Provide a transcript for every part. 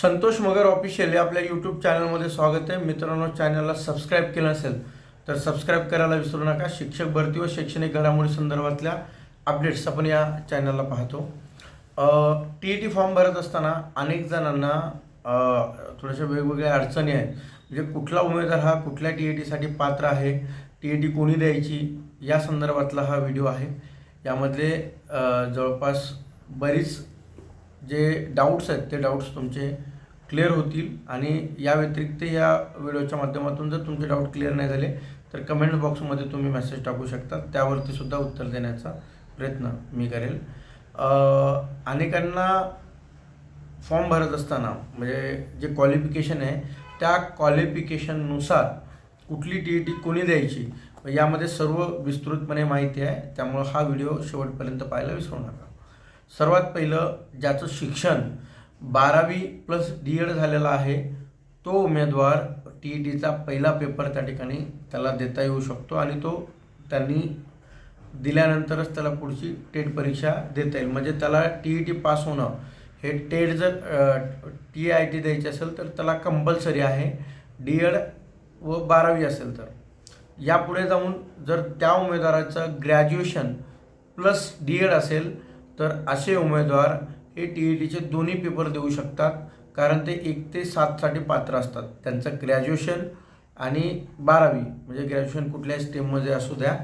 संतोष मगर official या आपल्या YouTube चॅनलमध्ये स्वागत आहे. मित्रांनो चॅनलला सबस्क्राईब केलं असेल तर सबस्क्राईब करायला विसरू नका. शिक्षक भरती व शैक्षणिक घडामोडी संदर्भातल्या अपडेट्स आपण या चॅनलला पाहतो. टी ई टी फॉर्म भरत असताना अनेक जणांना थोड्याशा वेगवेगळ्या अडचणी आहेत. म्हणजे कुठला उमेदवार हा कुठल्या टी ई टीसाठी पात्र आहे टी ई टी कोणी द्यायची या संदर्भातला हा व्हिडिओ आहे. यामधले जवळपास बरीच जे डाऊट्स आहेत ते डाऊट्स तुमचे क्लिअर होतील आणि या व्यतिरिक्त या व्हिडिओच्या माध्यमातून जर तुमचे डाऊट क्लिअर नाही झाले तर कमेंट बॉक्समध्ये तुम्ही मेसेज टाकू शकता. त्यावरती सुद्धा उत्तर देण्याचा प्रयत्न मी करेल. अनेकांना फॉर्म भरत असताना म्हणजे जे क्वालिफिकेशन आहे त्या क्वालिफिकेशननुसार कुठली टी ई टी कोणी द्यायची यामध्ये सर्व विस्तृतपणे माहिती आहे. त्यामुळं हा व्हिडिओ शेवटपर्यंत पाहायला विसरू नका. सर्वात पहिलं ज्याचं शिक्षण बारावी प्लस डी एड झालेला आहे. तो उमेदवार टी ई टीचा पहिला पेपर त्या ठिकाणी त्याला देता येऊ शकतो आणि तो त्यांनी दिल्यानंतरच त्याला पुढची टेट परीक्षा देता येईल. म्हणजे त्याला टी ई टी पास होणं हे टेट जर टी आय टी द्यायची असेल तर त्याला कंपल्सरी आहे. डी एड व बारावी असेल तर. यापुढे जाऊन जर त्या उमेदवाराचं ग्रॅज्युएशन प्लस डी एड असेल तर असे उमेदवार हे टी ई टीचे दोन्ही पेपर देऊ शकतात कारण ते एक ते सातसाठी पात्र असतात. त्यांचं ग्रॅज्युएशन आणि बारावी म्हणजे ग्रॅज्युएशन कुठल्याही स्टेममध्ये असू द्या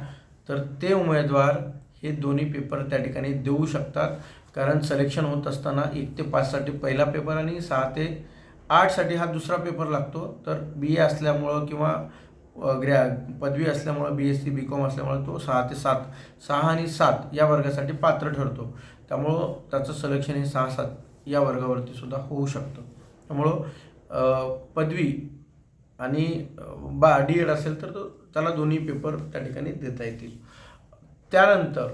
तर ते उमेदवार हे दोन्ही पेपर त्या ठिकाणी देऊ शकतात कारण सिलेक्शन होत असताना एक ते पाचसाठी पहिला पेपर आणि सहा ते आठसाठी हा दुसरा पेपर लागतो. तर बी ए असल्यामुळं किंवा ग्रॅ पदवी असल्यामुळं B S C B com असल्यामुळं तो सहा ते सात सहा आणि सात या वर्गासाठी पात्र ठरतो. त्यामुळं त्याचं सिलेक्शन हे सहा सात या वर्गावरती सुद्धा होऊ शकतं. त्यामुळं पदवी आणि बा डी एड असेल तर तो त्याला दोन्ही पेपर त्या ठिकाणी देता येतील. त्यानंतर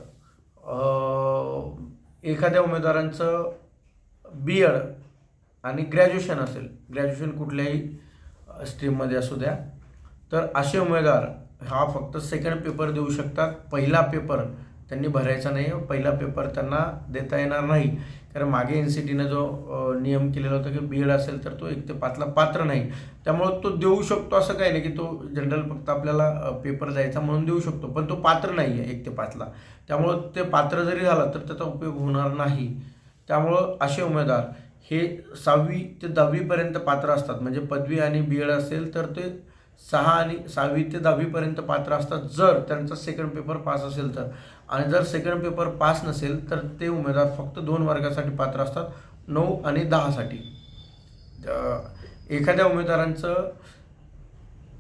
एखाद्या उमेदवारांचं बी एड आणि ग्रॅज्युएशन असेल ग्रॅज्युएशन कुठल्याही स्ट्रीममध्ये असू द्या तर असे उमेदवार हा फक्त सेकंड पेपर देऊ शकतात पहिला पेपर त्यांनी भरायचा नाही. पहिला पेपर त्यांना देता येणार नाही. कारण मागे एन सी टीनं जो नियम केलेला होता की बी एड असेल तर तो एक ते पाचला पात्र नाही. त्यामुळं तो देऊ शकतो असं काही नाही की तो जनरल फक्त आपल्याला पेपर द्यायचा म्हणून देऊ शकतो. पण तो पात्र नाही आहे एक ते पाचला. त्यामुळं ते पात्र जरी झालं तर त्याचा उपयोग होणार नाही. त्यामुळं असे उमेदवार हे सहावी ते दहावीपर्यंत पात्र असतात. म्हणजे पदवी आणि बी एड असेल तर ते सहा आणि सहावी ते दहावीपर्यंत पात्र असतात. जर त्यांचा सेकंड पेपर पास असेल तर. आणि जर सेकंड पेपर पास नसेल तर ते उमेदवार फक्त दोन वर्गासाठी पात्र असतात नऊ आणि दहासाठी. एखाद्या उमेदवारांचं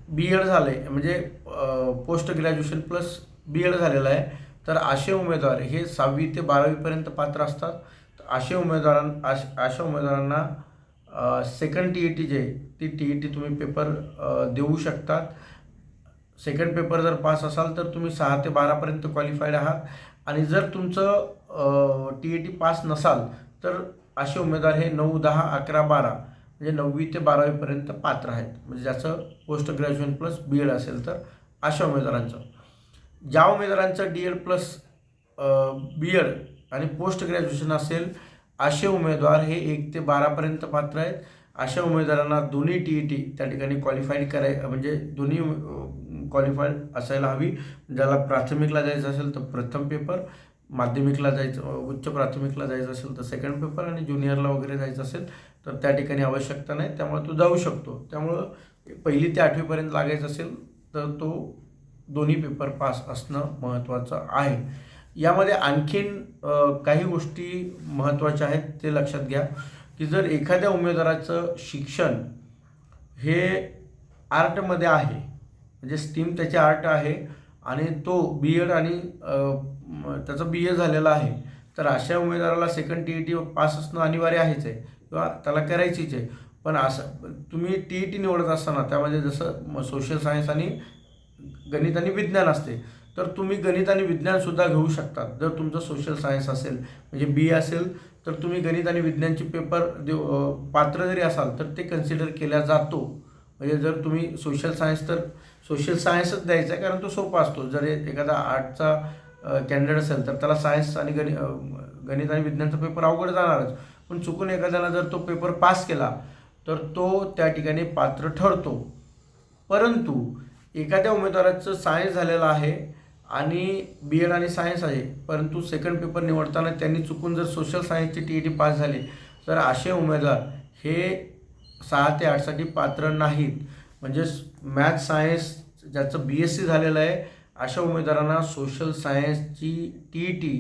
बी एड झालं आहे म्हणजे post graduation plus B Ed झालेलं आहे तर असे उमेदवार हे सहावी ते बारावीपर्यंत पात्र असतात. तर असे उमेदवारां अश अशा उमेदवारांना सेकंड टी ई टी जे ती टी ई टी तुम्ही पेपर देऊ शकतात. सेकंड पेपर जर पास असाल तर तुम्ही सहा ते बारापर्यंत क्वालिफाईड आहात. आणि जर तुमचं टी ई टी पास नसाल तर असे उमेदवार हे नऊ दहा अकरा बारा म्हणजे नववी ते बारावीपर्यंत पात्र आहेत. म्हणजे ज्याचं post graduation plus B Ed असेल तर अशा उमेदवारांचं. ज्या उमेदवारांचं D Ed plus B Ed आणि पोस्ट ग्रॅज्युएशन असेल असे उमेदवार हे एक ते बारापर्यंत पात्र आहेत. अशा उमेदवारांना दोन्ही टी ई टी त्या ठिकाणी क्वालिफाईड कराय म्हणजे दोन्ही क्वालिफाईड असायला हवी. ज्याला प्राथमिकला जायचं असेल तर प्रथम पेपर माध्यमिकला जायचं उच्च प्राथमिकला जायचं असेल तर सेकंड पेपर आणि ज्युनियरला वगैरे जायचं असेल तर त्या ठिकाणी आवश्यकता नाही. त्यामुळे तो जाऊ शकतो. त्यामुळं पहिली ते आठवीपर्यंत लागायचं असेल तर तो दोन्ही पेपर पास असणं महत्त्वाचं आहे. यामध्ये आणखीन काही गोष्टी महत्त्वाच्या आहेत ते लक्षात घ्या. की जर एखाद्या उमेदवाराचं शिक्षण हे आर्टमध्ये आहे म्हणजे स्टीम त्याचे आर्ट आहे आणि तो बी एड आणि त्याचं बी ए झालेला आहे. तर अशा उमेदवाराला second T E T pass असणं अनिवार्य आहेच आहे. किंवा त्याला करायचीच आहे. पण असं तुम्ही टी ई टी निवडत असताना त्यामध्ये जसं सोशल सायन्स आणि गणित आणि विज्ञान असते तर तुम्ही गणित आणि विज्ञानसुद्धा घेऊ शकतात. जर तुमचं सोशल सायन्स असेल म्हणजे बी ए असेल तर तुम्ही गणित आणि विज्ञानचे पेपर देऊ पात्र जरी असाल तर ते कन्सिडर केला जातो. म्हणजे जर तुम्ही सोशल सायन्स तर सोशल सायन्सच द्यायचा आहे कारण तो सोपा असतो. जर एखादा आर्टचा कॅन्डिडेट असेल तर त्याला सायन्स आणि गणि गणित आणि विज्ञानचा पेपर अवघड जाणारच. पण चुकून एखाद्याला जर तो पेपर पास केला तर तो त्या ठिकाणी पात्र ठरतो. परंतु एखाद्या उमेदवाराचं सायन्स झालेलं आहे आणि बी एड आणि सायन्स आहे परंतु सेकंड पेपर निवडताना त्यांनी चुकून जर सोशल सायन्सची टी ई टी पास झाली तर असे उमेदवार हे सहा ते आठसाठी पात्र नाहीत. म्हणजे मॅथ सायन्स ज्याचं बी एस सी झालेलं आहे अशा उमेदवारांना सोशल सायन्सची टी ई टी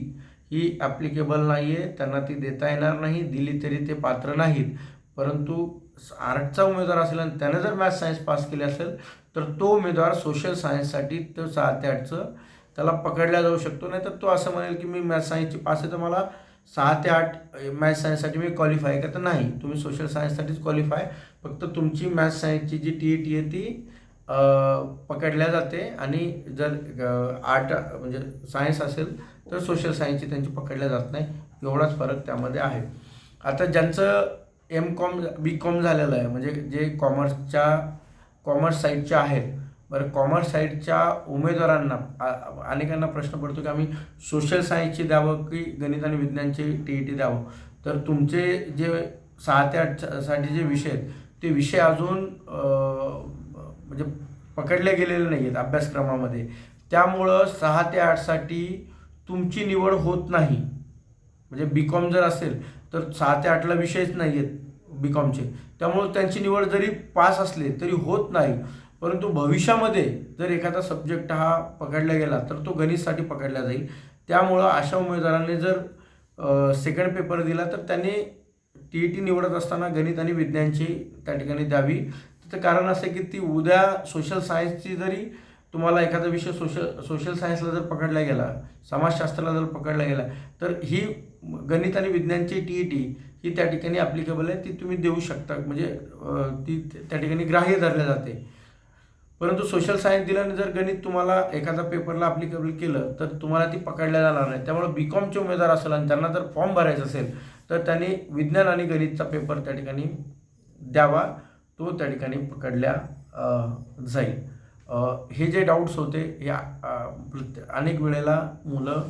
ही ॲप्लिकेबल नाही आहे त्यांना ती देता येणार नाही. दिली तरी ते पात्र नाहीत. परंतु आर्टचा उमेदवार असेल आणि त्यानं जर मॅथ सायन्स पास केले असेल तर तो उमेदवार सोशल सायन्ससाठी तो सहा ते आठचं त्याला पकडला जाऊ शकतो. नाही तर तो असं म्हणेल की मी मॅथ सायन्सची पास आहे तर मला सहा ते आठ मॅथ्स सायन्ससाठी मी क्वालिफाय का तर नाही तुम्ही सोशल सायन्ससाठीच क्वालिफाय फक्त तुमची मॅथ्स सायन्सची जी टी ई टी आहे ती पकडल्या जाते. आणि जर आर्ट म्हणजे सायन्स असेल तर सोशल सायन्सची त्यांची पकडल्या जात नाही. एवढाच फरक त्यामध्ये आहे. आता ज्यांचं एम कॉम बी कॉम झालेलं आहे म्हणजे जे कॉमर्सच्या कॉमर्स साईडच्या आहेत बरं कॉमर्स साईडच्या उमेदवारांना अनेकांना प्रश्न पडतो की आम्ही सोशल सायन्सची द्यावं की गणित आणि विज्ञानची टी ई टी द्यावं? तर तुमचे जे सहा ते आठसाठी जे विषय आहेत ते विषय अजून म्हणजे पकडले गेलेले नाही आहेत अभ्यासक्रमामध्ये. त्यामुळं सहा ते आठसाठी तुमची निवड होत नाही. म्हणजे बी कॉम जर असेल तर सहा ते आठला विषयच नाही आहेत बी कॉमचे त्यामुळं त्यांची निवड जरी पास असले तरी होत नाही. परंतु भविष्यामध्ये जर एखादा सब्जेक्ट हा पकडला गेला तर तो गणितसाठी पकडला जाईल. त्यामुळं अशा उमेदवारांनी जर सेकंड पेपर दिला तर त्यांनी टी ई टी निवडत असताना गणित आणि विज्ञानची त्या ठिकाणी द्यावी. त्याचं कारण असं आहे की ती उद्या सोशल सायन्सची जरी तुम्हाला एखादा विषय सोशल सोशल सायन्सला जर पकडला गेला समाजशास्त्राला जर पकडला गेला तर ही गणित आणि विज्ञानची टी ई टी ही त्या ठिकाणी ॲप्लिकेबल आहे ती तुम्ही देऊ शकता. म्हणजे ती त्या ठिकाणी ग्राह्य धरल्या जाते. परंतु सोशल सायन्स दिल्याने जर गणित तुम्हाला एखादा पेपरला अप्लिकेबल केलं तर तुम्हाला ती पकडल्या जाणार नाही. त्यामुळे बी कॉमचे उमेदवार असेल आणि त्यांना जर फॉर्म भरायचा असेल तर त्यांनी विज्ञान आणि गणितचा पेपर त्या ठिकाणी द्यावा. तो त्या ठिकाणी पकडल्या जाईल. हे जे डाऊट्स होते या अनेक वेळेला मुलं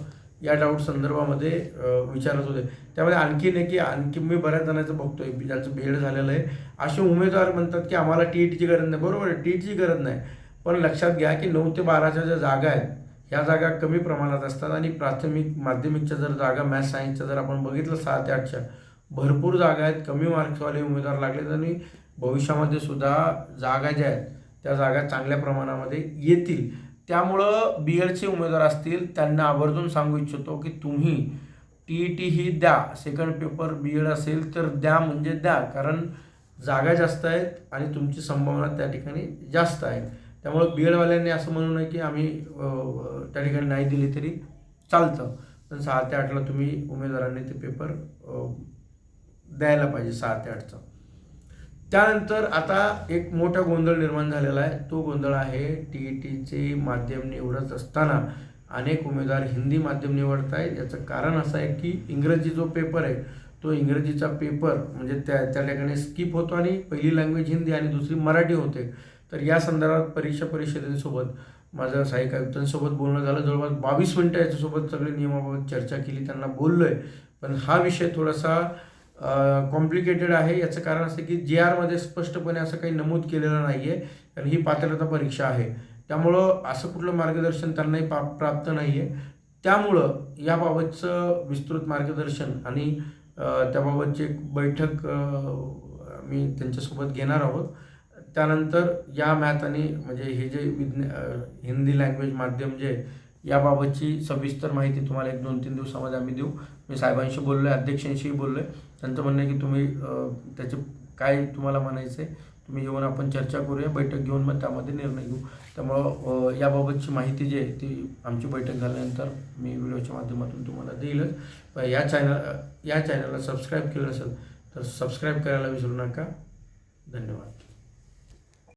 या डाऊट संदर्भामध्ये विचारत होते. त्यामध्ये आणखीन आहे की आणखी मी बऱ्याच जणांचं बघतोय आहे ज्याचं भेड झालेलं आहे. असे उमेदवार म्हणतात की आम्हाला टी ईटीची गरज नाही. बरोबर आहे टी ईटीची गरज नाही. पण लक्षात घ्या की नऊ ते बाराच्या ज्या जागा आहेत ह्या जागा कमी प्रमाणात असतात आणि प्राथमिक माध्यमिकच्या जर जागा मॅथ सायन्सच्या जर आपण बघितलं सहा ते आठच्या भरपूर जागा आहेत कमी मार्क्सवाले उमेदवार लागलेत आणि भविष्यामध्ये सुद्धा जागा ज्या आहेत त्या जागा चांगल्या प्रमाणामध्ये येतील. त्यामुळं बी एडचे उमेदवार असतील त्यांना आवर्जून सांगू इच्छितो की तुम्ही टी ई टी ही द्या. सेकंड पेपर बी एड असेल तर द्या म्हणजे द्या. कारण जागा जास्त आहेत आणि तुमची संभावना त्या ठिकाणी जास्त आहे त्यामुळं बी एडवाल्यांनी असं म्हणू नये की आम्ही त्या ठिकाणी नाही दिली तरी चालतं. पण सहा ते आठला तुम्ही उमेदवारांनी ते पेपर द्यायला पाहिजे सहा ते आठचा. त्यानंतर आता एक मोठा गोंधळ निर्माण झालेला आहे. तो गोंधळ आहे टी ई टीचे माध्यम निवडत असताना अनेक उमेदवार हिंदी माध्यम निवडत आहेत याचं कारण असं आहे की इंग्रजी जो पेपर आहे तो इंग्रजीचा पेपर म्हणजे त्या त्या ठिकाणी स्किप होतो आणि पहिली लँग्वेज हिंदी आणि दुसरी मराठी होते. तर या संदर्भात परीक्षा परिषदेसोबत माझं सहाय्यक आयुक्तांसोबत बोलणं झालं. जवळपास बावीस मिनटं याच्यासोबत सगळे नियमाबाबत चर्चा केली. त्यांना बोललो आहे पण हा विषय थोडासा कॉम्प्लिकेटेड आहे. याचं कारण असं की जे आरमध्ये स्पष्टपणे असं काही नमूद केलेलं नाही आहे कारण ही पात्रता परीक्षा आहे. त्यामुळं असं कुठलं मार्गदर्शन त्यांनाही पा प्राप्त नाही आहे त्यामुळं याबाबतचं विस्तृत मार्गदर्शन आणि त्याबाबतची एक बैठक मी त्यांच्यासोबत घेणार आहोत. त्यानंतर या मॅथ आणि म्हणजे हे जे विज्ञ हिंदी लँग्वेज माध्यम जे याबाबतची सविस्तर माहिती तुम्हाला एक दोन तीन दिवसामध्ये आम्ही देऊ. मी साहेबांशी बोललो आहे अध्यक्षांशीही बोललो आहे त्यांचं म्हणणं आहे की तुम्ही त्याचे काय तुम्हाला म्हणायचं आहे तुम्ही येऊन आपण चर्चा करूया बैठक घेऊन मग त्यामध्ये निर्णय घेऊ. त्यामुळं याबाबतची माहिती जी आहे ती आमची बैठक झाल्यानंतर मी व्हिडिओच्या माध्यमातून तुम्हाला देईलच. या चॅनल या चॅनलला सबस्क्राईब केलं नसेल तर सबस्क्राईब करायला विसरू नका. धन्यवाद.